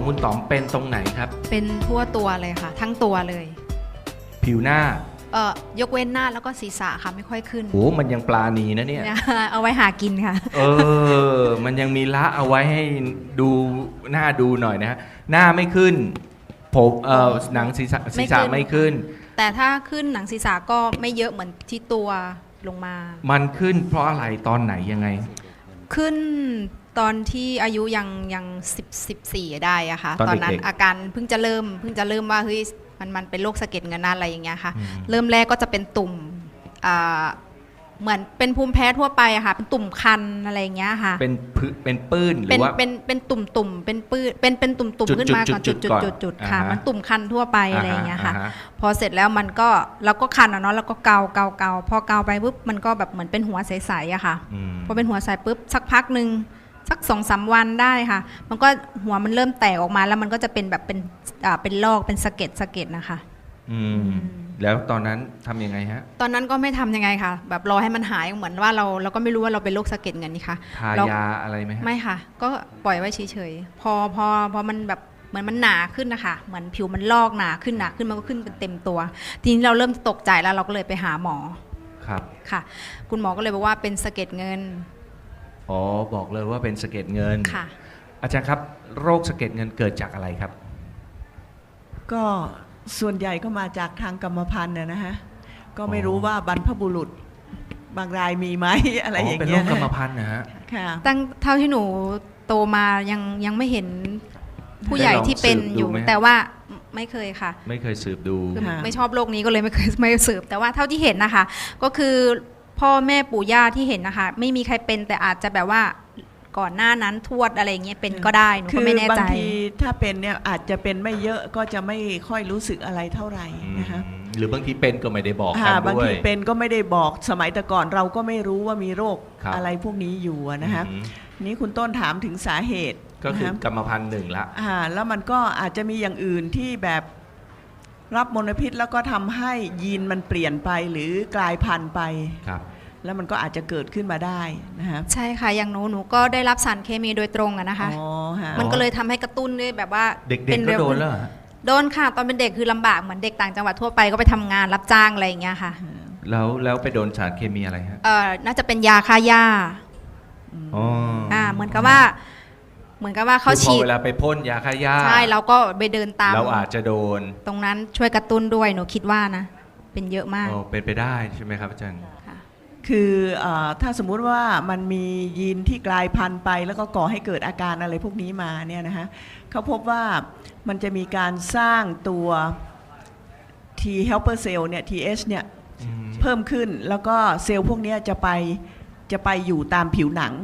ของคุณต๋อมเป็นตรงไหนครับ เป็นทั่วตัวเลยค่ะ ทั้งตัวเลย ผิวหน้าเอ่อยกเว้นหน้าแล้วก็ศีรษะค่ะไม่ค่อยขึ้นโอ้มันยังปลาณีนะเนี่ยเนี่ย เอาไว้หากินค่ะ เออ มันยังมีละเอาไว้ให้ดูหน้าดูหน่อยนะฮะหน้าไม่ขึ้นผมเอ่อหนังศีรษะศีรษะไม่ไม่ขึ้ขึ้นนแต่ถ้าขึ้นหนังศีรษะก็ไม่เยอะเหมือนที่ตัวลงมา มันขึ้นเพราะอะไรตอนไหนยังไง ขึ้น ตอนที่อายุยังยังสิบสิบสี่ได้อะค่ะตอนเด็กๆนั้นอาการเพิ่งจะเริ่มเพิ่งจะเริ่มว่าเฮ้ยมันมันเป็นโรคสะเก็ดเงินนะอะไรอย่างเงี้ยค่ะ อืม เริ่มแรกก็จะเป็นตุ่มอ่าเหมือนเป็นภูมิแพ้ทั่วไปอะค่ะ เป็นตุ่มคันอะไรอย่างเงี้ยค่ะ เป็นพืเป็นปื้นหรืเป็นอว่า เป็นเป็นตุ่มตุ่มเป็นปื้นเป็นเป็นตุ่มตุ่มจุดขึ้นมาก่อนจุจุดดจุจุดดก่อนจุดจุดอ่าค่ะฮะ มันตุ่มคันทั่วไปอะไรอย่างเงี้ยค่ะ ฮพอเสร็จแล้วมันก็เราก็คันอะเนาะแล้วก็เกาเกาเกาพอเกาไปปุ๊บมันก็แบบเหมือนเป็นหัวใสๆอะค่ะ อืมพอเป็นหัวใสปุ๊บสักพักหนึ่ง สักสองสามวันได้ค่ะ มันก็หัวมันเริ่มแตกออกมาแล้วมันก็จะเป็นแบบเป็นอ่าเป็นลอกเป็นสะเก็ดสะเก็ดนะคะ อืมแล้วตอนนั้นทำยังไงฮะ ตอนนั้นก็ไม่ทำยังไงค่ะ แบบรอให้มันหายเหมือนว่าเราเราก็ไม่รู้ว่าเราเป็นโรคสะเก็ดเงินนี่ค่ะทาเรายาอะไรไหมฮะไม่ค่ะ ก็ปล่อยไว้เฉยๆพอพอพอมันแบบเหมือนมันหนาขึ้นนะคะเหมือนผิวมันลอกหนาขึ้นหนาขึ้นมันก็ขึ้นเป็นเต็มตัว ทีนี้เราเริ่มตกใจแล้วเราก็เลยไปหาหมอครับค่ะ คุณหมอก็เลยบอกว่าเป็นสะเก็ดเงิน อ๋อบอกเลยว่าเป็นสะเก็ดเงิน ค่ะ อาจารย์ครับ โรคสะเก็ดเงินเกิดจากอะไรครับ ก็ส่วนใหญ่ก็มาจากทางกรรมพันธุ์นะนะฮะ ก็ไม่อ๋อรู้ว่าบรรพบุรุษ บางรายมีไหม อะไรอย่างเป็นโรเงี้ยคกรรมพันธุ์นะฮะ ค่ะ ตั้งเท่าที่หนูโตมายังยังไม่เห็นผู้ใหญ่ที่เป็นอยู่ ได้ลองสืบดูไหม แต่ว่าไม่เคยค่ะ ไม่เคยสืบดู คือค่ะ ไม่ชอบโลกนี้ก็เลยไม่เคยไม่สืบแต่ว่าเท่าที่เห็นนะคะ ก็คือ พ่อแม่ปู่ย่าที่เห็นนะคะ ไม่มีใครเป็นแต่อาจจะแบบว่าก่อนหน้านั้นทวดอะไรอย่างเงี้ยเป็นก็ได้หนูคืก็ไม่แน่บางใจทีถ้าเป็นเนี่ยอาจจะเป็นไม่เยอะก็จะไม่ค่อยรู้สึกอะไรเท่าไหร่นะคะหรือบางทีเป็นก็ไม่ได้บอกกัอ่านบางด้วยทีเป็นก็ไม่ได้บอกสมัยแต่ก่อนเราก็ไม่รู้ว่ามีโรคครับอะไรพวกนี้อยู่อะนะคะอืมนี่คุณต้นถามถึงสาเหตุก็คือนะะกรรมพันธุ์หนึ่งละอ่าแล้วมันก็อาจจะมีอย่างอื่นที่แบบรับมลพิษแล้วก็ทำให้ยีนมันเปลี่ยนไปหรือกลายพันธุ์ไปครับ แล้วมันก็อาจจะเกิดขึ้นมาได้นะฮะใช่ค่ะ อย่างหนูหนูก็ได้รับสารเคมีโดยตรงอะนะคะ อ๋อฮะมันก็เลยทำให้กระตุ้นด้วยแบบว่าเด็กป็ๆก็โดนแล้วเหรอฮะโดนค่ะ ตอนเป็นเด็กคือลำบากเหมือนเด็กต่างจังหวัดทั่วไปก็ไปทำงานรับจ้างอะไรอย่างเงี้ยค่ะแล้วแล้วไปโดนสารเคมีอะไรฮะเอ่อน่าจะเป็นยาฆ่าหญ้าอ๋อออ่า เหมือนกับว่า เหมือนกับว่าเขาคือพอฉีดเวลาไปพ่นยาฆ่าหญ้าใช่เราก็ไปเดินตาม เราอาจจะโดนตรงนั้นช่วยกระตุ้นด้วยหนูคิดว่านะ เป็นเยอะมาก อ๋อเป็นไปได้ใช่ไหมครับอาจารย์ ค่ะคือเออถ้าสมมุติว่ามันมียีนที่กลายพันธุ์ไป แล้วก็ก่อให้เกิดอาการอะไรพวกนี้มาเนี่ยนะฮะเขาพบว่ามันจะมีการสร้างตัว T helper cell เนี่ย TH เนี่ยเพิ่มขึ้นแล้วก็เซลล์พวกเนี้ยจะไปจะไปอยู่ตามผิวหนัง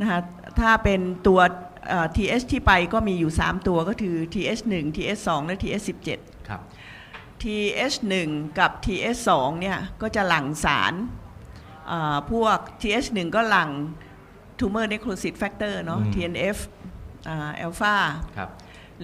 นะคะถ้าเป็นตัวเอ่อ TH ที่ไปก็มีอยู่ 3 ตัวก็คือ TH1 TH2 และ TH17 ครับ TH1 กับ TH2 เนี่ยก็จะหลั่งสารเอ่อ พวก TH1 ก็หลั่ง tumor necrosis factor เนาะอืม TNF อัลฟาครับ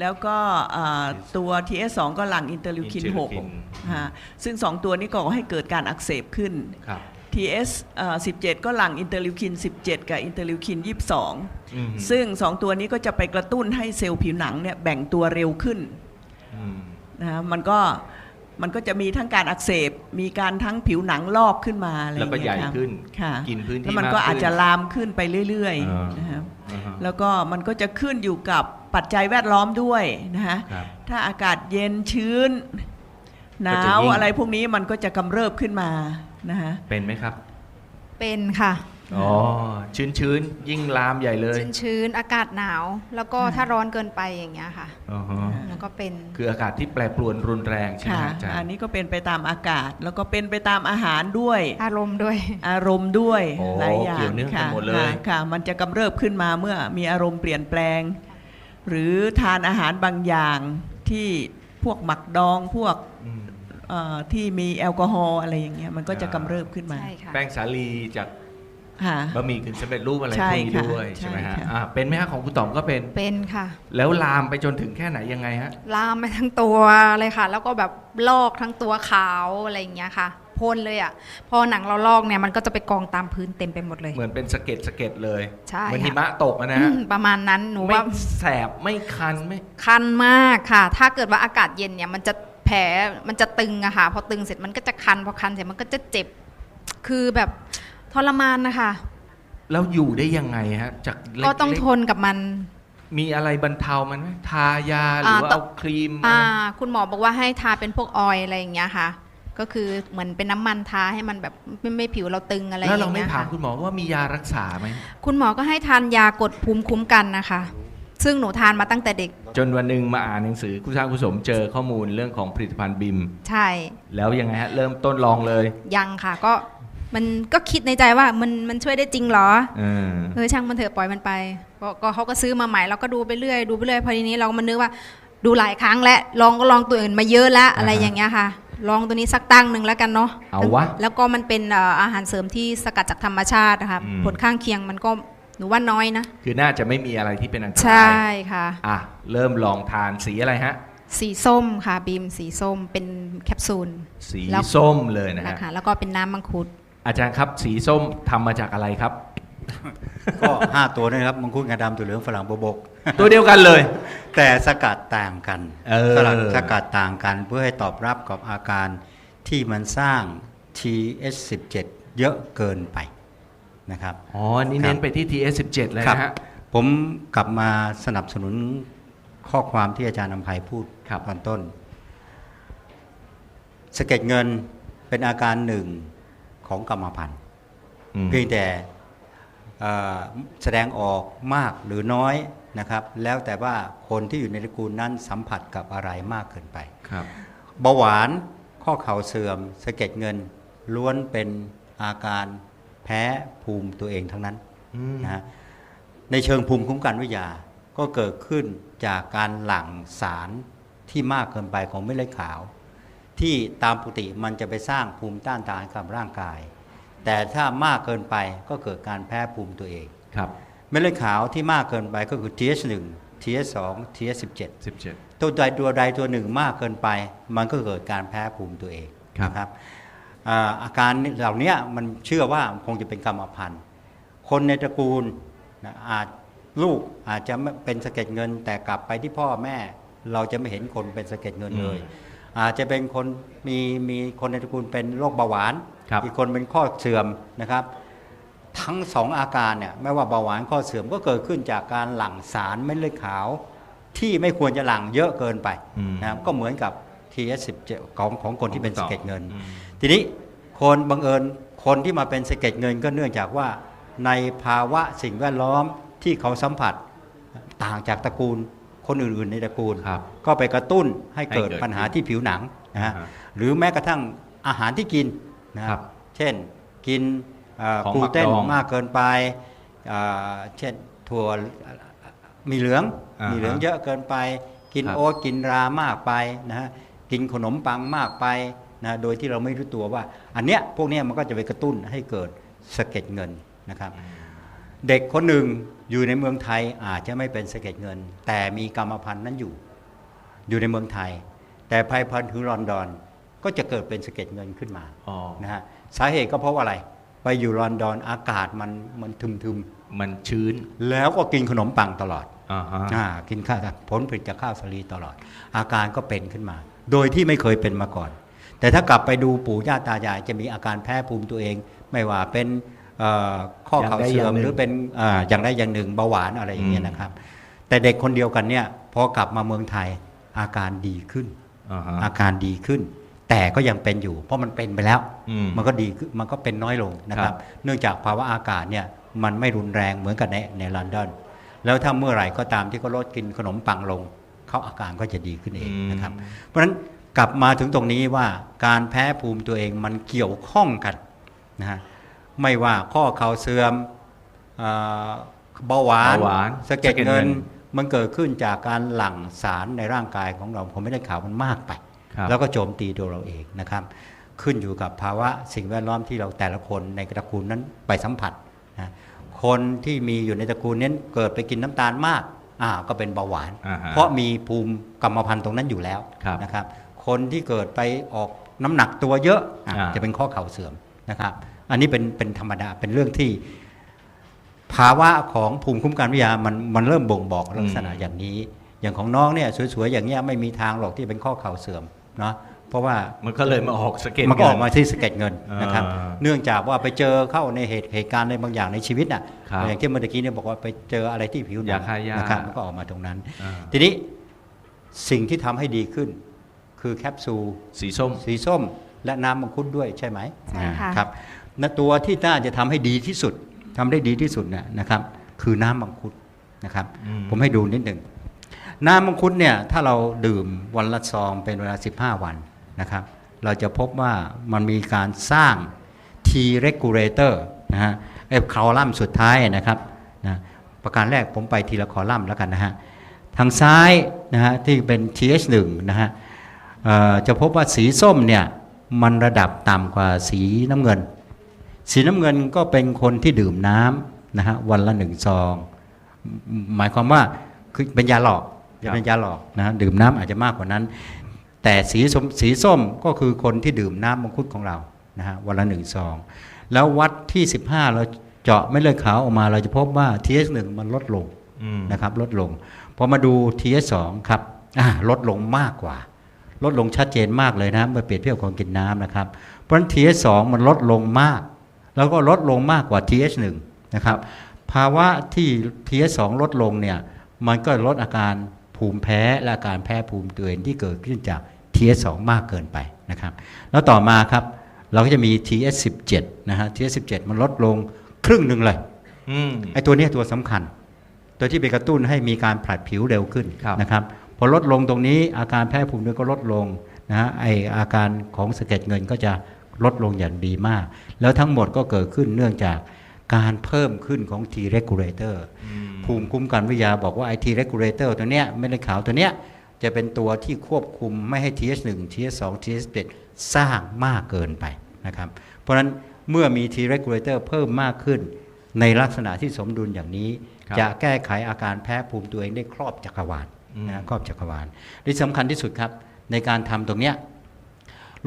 แล้วก็เอ่อตัว TH2 ก็หลั่งอินเตอร์ลิวคิน interleukin 6ฮะซึ่ง 2 ตัวนี้ก่อให้เกิดการอักเสบขึ้นครับ TS เอ่อ17 ก็หลั่งอินเตอร์ลิวคิน 17 กับอินเตอร์ลิวคิน 22อืมซึ่ง 2 ตัวนี้ก็จะไปกระตุ้นให้เซลล์ผิวหนังเนี่ยแบ่งตัวเร็วขึ้นอืมนะฮะมันก็ มันก็จะมีทั้งการอักเสบ มีการทั้งผิวหนังลอกขึ้นมาอะไรอแล้วย่างก็เงี้ยใหญ่ครับขึ้น ค่ะกินพื้นแล้วที่มันมากก็อาจจะขึ้นลามขึ้นไปเรื่อยอ่า ๆนะครับอ่าฮะแล้วก็มันก็จะขึ้นอยู่กับปัจจัยแวดล้อมด้วยนะฮะครับ ถ้าอากาศเย็นชื้น หนาก็จะวยิ่ง อะไรพวกนี้มันก็จะกำเริบขึ้นมานะฮะเป็นไหมครับ เป็นค่ะ อ๋อชื้นๆยิ่งลามใหญ่เลย ชื้นๆอากาศหนาว แล้วก็ถ้าร้อนเกินไปอย่างเงี้ยค่ะอ๋อฮะแล้วก็เป็นคืออากาศที่แปรปรวนรุนแรงใช่ไหมค่ะฮะอาจารอันย์นี้ก็เป็นไปตามอากาศ แล้วก็เป็นไปตามอาหารด้วย อารมณ์ด้วย อารมณ์ด้วยโอ้หลายอย่างเกี่ยวเนื่องกันค่ะหมดเลยค่ะค่ะมันจะกำเริบขึ้นมาเมื่อมีอารมณ์เปลี่ยนแปลง หรือทานอาหารบางอย่างที่พวกหมักดองพวกอืมเอ่อที่มีแอลกอฮอล์อะไรอย่างเงี้ยมันก็จะกำเริบขึ้นมาใช่ค่ะแป้งสาลีจาก ค่ะ บะหมี่กึ่งสำเร็จรูปอะไรใช่พวกนี้ค่ะด้วยใช่ไหมใช่ฮะค่ะ อ่าเป็นไหมฮะของคุณต๋อมก็เป็น เป็นค่ะ แล้วลามไปจนถึงแค่ไหนยังไงฮะ ลามไปทั้งตัวเลยค่ะ แล้วก็แบบลอกทั้งตัวขาวอะไรอย่างเงี้ยค่ะพ่นเลยอะ่ะ พอหนังเราลอกเนี่ยมันก็จะไปกองตามพื้นเต็มไปหมดเลย เหมือนเป็นสะเก็ดสะเก็ดเลยใช่เหมือนค่ะ หิมะตกอะนะอืฮะมประมาณนั้นหนูไม่ว่าแสบไม่คันไม่ คันมากค่ะ ถ้าเกิดว่าอากาศเย็นเนี่ยมันจะแผลมันจะตึงอะค่ะ พอตึงเสร็จมันก็จะคัน พอคันเสร็จมันก็จะเจ็บ คือแบบ ทรมานนะคะ แล้วอยู่ได้ยังไงฮะ จากเล็ก็ต้องๆทนกับมัน มีอะไรบรรเทามันไหมทายาหรือว่าอ่าเอาครีมอ่าอะไรคุณหมอบอกว่าให้ทาเป็นพวกออยล์อะไรอย่างเงี้ยค่ะ ก็คือเหมือนเป็นน้ำมันทาให้มันแบบไม่ไม่ผิวเราตึงอะไรอแล้วย่างเราไม่เงี้ยถามค่ะคุณหมอว่ามียารักษาไหมคุณหมอก็ให้ทานยากดภูมิคุ้มกันนะคะ ซึ่งหนูทานมาตั้งแต่เด็ก จนวันหนึ่งมาอ่านหนังสือคุณสร้างคุณสมเจอข้อมูลเรื่องของผลิตภัณฑ์บิม ใช่ แล้วยังไงฮะเริ่มต้นลองเลย ยังค่ะก็ มันก็คิดในใจว่ามันมันช่วยได้จริงเหรอเออเออช่างมันเถอะปล่อยมันไปก็ก็เขาก็ซื้อมาใหม่เราก็ดูไปเรื่อยดูไปเรื่อยพอทีนี้เราก็มานึกว่าดูหลายครั้งแล้วลองก็ลองตัวอื่นมาเยอะแล้วอะไรอย่างเงี้ยค่ะ ลองตัวนี้สักตั้งหนึ่งแล้วกันเนาะเอาวะแล้วก็มันเป็นเอ่ออาหารเสริมที่สกัดจากธรรมชาตินะคะอืมผลข้างเคียงมันก็หนูว่าน้อยนะ คือน่าจะไม่มีอะไรที่เป็นอันตใช่รายค่ะอะเริ่มลองทานสีอะไรฮะสีส้มค่ะบีมสีส้มเป็นแคปซูล สีแล้วส้มเลยนะนะฮะคะแล้วก็เป็นน้ำมังคุด อาจารย์ครับ สีส้มทำมาจากอะไรครับ ก็5ตัวนะครับมังคุดงาดำตัวเหลืองฝรั่งบวบก ตัวเดียวกันเลย แต่สกัดต่างกันเออสลัดสกัดต่างกันเพื่อให้ตอบรับกับอาการที่มันสร้าง TH17 เยอะเกินไปนะครับอ๋อนี่เน้นไปที่ TS17 เลยครับนะฮะผมกลับมาสนับสนุนข้อความที่อาจารย์นำภัยพูดครับตอนต้นสะเก็ดเงินเป็นอาการหนึ่ง ของกรรมพันธุ์อืมเพียงแต่เอ่อแสดงออกมากหรือน้อยนะครับ แล้วแต่ว่าคนที่อยู่ในตระกูลนั้นสัมผัสกับอะไรมากเกินไปครับเบาหวานข้อเข่าเสื่อมสะเก็ดเงิน ล้วนเป็นอาการแพ้ภูมิตัวเองทั้งนั้นอืมนะฮะในเชิงภูมิคุ้มกันวิทยาก็เกิดขึ้นจากการหลั่งสารที่มากเกินไปของเม็ดเลือดขาว ที่ตามปกติมันจะไปสร้างภูมิต้านทานกับร่างกาย แต่ถ้ามากเกินไปก็เกิดการแพ้ภูมิตัวเองครับเม็ดเลือดขาวที่มากเกินไปก็คือ TH1 TH2 TH17 17ตัวใดตัวใดตัวหนึ่งมากเกินไป มันก็เกิดการแพ้ภูมิตัวเองครับนะครับอ่าอาการเหล่านี้มันเชื่อว่าคงจะเป็นกรรมพันธุ์คนในตระกูลนะอาจลูกอาจจะไม่เป็นสะเก็ดเงิน แต่กลับไปที่พ่อแม่ เราจะไม่เห็นคนเป็นสะเก็ดเงินเลย อาจจะเป็นคนมีมีคนในตระกูลเป็นโรคเบาหวานครับอีกคนเป็นข้อเสื่อมนะครับ ทั้งสองอาการเนี่ยไม่ว่าเบาหวานข้อเสื่อมก็เกิดขึ้นจากการหลั่งสารเม็ดเลือดขาว ที่ไม่ควรจะหลั่งเยอะเกินไปอืมนะครับก็เหมือนกับ TS17 ของของคนที่เป็นสะเก็ดเงินอืมทีนี้คนบังเอิญคนที่มาเป็นสะเก็ดเงินก็เนื่องจากว่าในภาวะสิ่งแวดล้อมที่เขาสัมผัสต่างจากตระกูล คนอื่นๆในตระกูลครับก็ไปกระตุ้นให้เกิดให้เกิดปัญหาที่ผิวหนังนะฮะอ่าฮะหรือแม้กระทั่งอาหารที่กินนะคครัรับบเช่นกินเอ่อของกลูเตนหมักดองมากเกินไปเอ่อเช่นถั่วมีเหลืองอ่าฮะมีเหลืองเยอะเกินไป กินครับโอ๊ตกินรามากไปนะฮะกินขนมปังมากไปนะโดยที่เราไม่รู้ตัวว่า อันเนี้ยพวกเนี้ยมันก็จะไปกระตุ้นให้เกิดสะเก็ดเงินนะครับ เด็กคนหนึ่งอยู่ในเมืองไทยอาจจะไม่เป็นสะเก็ดเงิน แต่มีกรรมพันธุ์นั้นอยู่ อยู่ในเมืองไทย แต่ภายพันธุ์ถึงลอนดอนก็จะเกิดเป็นสะเก็ดเงินขึ้นมาอ๋อนะฮะสาเหตุก็เพราะว่าอะไร ไปอยู่ลอนดอนอากาศมันมันทึมมันชื้นๆแล้วก็กินขนมปังตลอดอ่าฮะอ่ากินข้าวผลผลิตจากข้าวสาลีตลอด อาการก็เป็นขึ้นมา โดยที่ไม่เคยเป็นมาก่อน แต่ถ้ากลับไปดูปู่ย่าตายายจะมีอาการแพ้ภูมิตัวเอง ไม่ว่าเป็นเอ่อ ข้อเข่าเสื่อมหรือเป็นอ่าอย่างใดอย่างหนึ่งเบาหวานอะไรอย่างเงี้ยนะครับ แต่เด็กคนเดียวกันเนี่ยพอกลับมาเมืองไทยอาการดีขึ้นอ่าฮะอาการดีขึ้น แต่ก็ยังเป็นอยู่ เพราะมันเป็นไปแล้วอืมมันก็ดีขึ้นมันก็เป็นน้อยลงนะคครัรับบเนื่องจากภาวะอากาศเนี่ยมันไม่รุนแรงเหมือนกับในในลอนดอนแล้วถ้าเมื่อไหร่ก็ตามที่เขาลดกินขนมปังลงเขาอาการก็จะดีขึ้นเองนะครับ เพราะฉะนั้นกลับมาถึงตรงนี้ว่าการแพ้ภูมิตัวเองมันเกี่ยวข้องกันนะฮะ ไม่ว่าข้อเข่าเสื่อมเอ่อเบาหวานเบาหวานสะเก็ดสะเก็ดเงินเงินมันเกิดขึ้นจากการหลั่งสารในร่างกายของเรา ผมไม่ได้ข่าวมันมากไปครับแล้วก็โจมตีตัวเราเองนะครับ ขึ้นอยู่กับภาวะสิ่งแวดล้อมที่เราแต่ละคนในตระกูลนั้นไปสัมผัสนะคนที่มีอยู่ในตระกูลนั้นเกิดไปกินน้ำตาลมากอ่าก็เป็นเบาหวานอ่าฮะเพราะมีภูมิกรรมพันธุ์ตรงนั้นอยู่แล้วครับนะครับ คนที่เกิดไปออกน้ำหนักตัวเยอะอะอ่าจะเป็นข้อเข่าเสื่อมนะครับ อันนี้เป็นเป็นธรรมดาเป็นเรื่องที่ ภาวะของภูมิคุ้มกันวิทยามันมันเริ่มบ่งบอกลักษณะอย่างนี้ อย่างของน้องเนี่ยสวยๆอย่างเงี้ยไม่มีทางหรอกที่เป็นข้อเข่าเสื่อมเนาะเพราะว่ามันก็เลยมาออกสะเก็ดมันก็ออกเงิมาที่สะเก็ดเงินอ่านนะครับ เนื่องจากว่าไปเจอเข้าในเหตุเหตุการณ์ในบางอย่างในชีวิตน่ะครับอย่างที่เมื่อกี้เนี่ยบอกว่าไปเจออะไรที่ผิวหนัยาฆ่าหญ้านนะครับมันก็ออกมาตรงนั้นอ่าทีนี้สิ่งที่ทำให้ดีขึ้น คือแคปซูลสีส้ม สีส้ม และน้ำมังคุดด้วยใช่ไหมใช่ค่ะอ่าครับ นตัวที่น่าจะทำให้ดีที่สุดทำได้ดีที่สุดเนี่ยนะครับ คือน้ำมังคุดนะครับอืมผมให้ดูนิดหนึ่งน้ำมังคุดเนี่ยถ้าเราดื่มวันละซองเป็นเวลา 15 วันนะครับ เราจะพบว่ามันมีการสร้าง T regulator นะฮะไอ้คอลัมน์สุดท้ายนะครับนะประการแรกผมไปทีละคอลัมน์แล้วกันนะฮะทางซ้ายนะฮะที่เป็น TH1 นะฮะเอ่อจะพบว่าสีส้มเนี่ยมันระดับต่ำกว่าสีน้ำเงิน สีน้ำเงินก็เป็นคนที่ดื่มน้ำนะฮะวันละหนึ่งซอง หมายความว่าคือเป็นยาหลอกจะเป็นยาหลอกนะฮะดื่มน้ำอาจจะมากกว่านั้น แต่สีส้มสีส้มก็คือคนที่ดื่มน้ำมังคุดของเรานะฮะวันละหนึ่งซอง แล้ววัดที่ 15 เราเจาะเม็ดเลือดขาวออกมา เราจะพบว่า TH1 มันลดลงนะครับลดลงพอมาดู TS2 ครับลดลงมากกว่า ลดลงชัดเจนมากเลยนะเมื่อเปรียบเทียบกับคนกินน้ำนะครับ เพราะฉะนั้น TS2 มันลดลงมาก แล้วก็ลดลงมากกว่า TH1 นะครับภาวะที่ TS2 ลดลงเนี่ยมันก็ลดอาการภูมิแพ้และอาการแพ้ภูมิตัวเองที่เกิดขึ้นจาก TS2 มากเกินไปนะครับแล้วต่อมาครับเราก็จะมี TS17 นะฮะ TS17 มันลดลงครึ่งหนึ่งเลยอืมไอ้ตัวเนี้ยตัวสำคัญ ตัวที่ไปกระตุ้นให้มีการผลัดผิวเร็วขึ้นครับนะครับพอลดลงตรงนี้อาการแพ้ภูมิด้วยก็ลดลงนะฮะไออาการของสะเก็ดเงินก็จะ ลดลงอย่างดีมาก แล้วทั้งหมดก็เกิดขึ้นเนื่องจากการเพิ่มขึ้นของ T regulator อืมภูมิคุ้มกันวิทยาบอกว่าไอ T regulator ตัวเนี้ยเม็ดเลือดขาวตัวเนี้ยจะเป็นตัวที่ควบคุมไม่ให้ TH1 TH2 TH7 สร้างมากเกินไปนะครับ เพราะฉะนั้นเมื่อมี T regulator เพิ่มมากขึ้น ในลักษณะที่สมดุลอย่างนี้ครับจะแก้ไขอาการแพ้ภูมิตัวเองได้ครอบจักรวาลอืมนะครอบจักรวาลที่สำคัญที่สุดครับ ในการทำตรงเนี้ย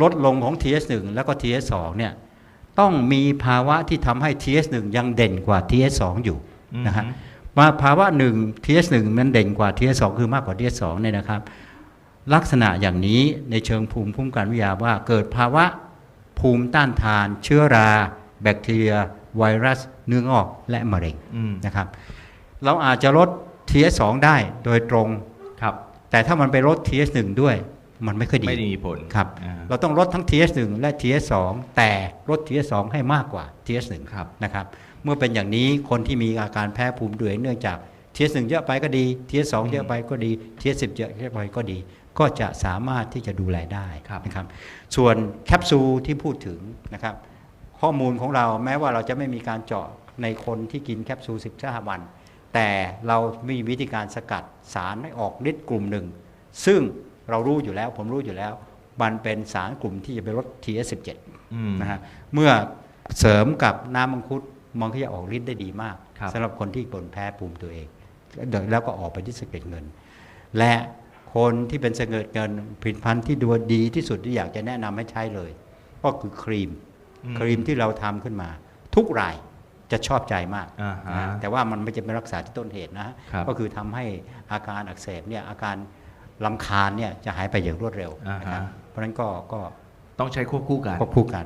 ลดลงของ TH1 แล้วก็ TH2 เนี่ยต้องมีภาวะที่ทำให้ TH1 ยังเด่นกว่า TH2 อยู่นะฮะมาภาวะหนึ่ง TS1 มันเด่นกว่า TS2 คือมากกว่า TS2 เนี่ยนะครับ ลักษณะอย่างนี้ในเชิงภูมิคุ้มกันวิทยาว่าเกิดภาวะภูมิต้านทาน เชื้อรา แบคทีเรีย ไวรัส เนื้องอกและมะเร็งอืมนะครับ เราอาจจะลด TS2 ได้โดยตรงครับแต่ถ้ามันไปลด TS1 ด้วย มันไม่ค่อยดีไม่ได้มีผลครับอ่าเราต้องลดทั้ง TS1 และ TS2 แต่ลด TS2 ให้มากกว่า TS1 ครับนะครับเมื่อเป็นอย่างนี้คนที่มีอาการแพ้ภูมิด้วยเนื่องจาก TS1 เยอะไปก็ดี TS2 เยอะไปก็ดี TS10 เยอะไปก็ดี ก็จะสามารถที่จะดูแลได้ครับนะครับ ส่วนแคปซูลที่พูดถึงนะครับ ข้อมูลของเราแม้ว่าเราจะไม่มีการเจาะในคนที่กินแคปซูล15วัน แต่เรามีวิธีการสกัดสารให้ออกฤทธิ์กลุ่มหนึ่ง ซึ่ง เรารู้อยู่แล้ว ผมรู้อยู่แล้ว มันเป็นสารกลุ่มที่จะไปลด TS17 อืมนะฮะเมื่อเสริมกับน้ำมังคุดมันก็จะออกฤทธิ์ได้ดีมากครับสำหรับคนที่ปนแพ้ภูมิตัวเองแล้วแล้วก็ออกไปที่สะเก็ดเงิน และคนที่เป็นสะเก็ดเงินผลิตภัณฑ์ที่ดูดีที่สุดที่อยากจะแนะนำให้ใช้เลย ก็คือครีมอืมครีมที่เราทำขึ้นมา ทุกรายจะชอบใจมากอ่าฮะนะแต่ว่ามันไม่จะเป็นรักษาที่ต้นเหตุนะฮะครับก็คือทำให้อาการอักเสบเนี่ยอาการ ลำคาญเนี่ยจะหายไปอย่างรวดเร็วนะครับอ่าฮะเพราะฉะนั้นก็ก็ต้องใช้ควบคู่กัน ควบคู่กัน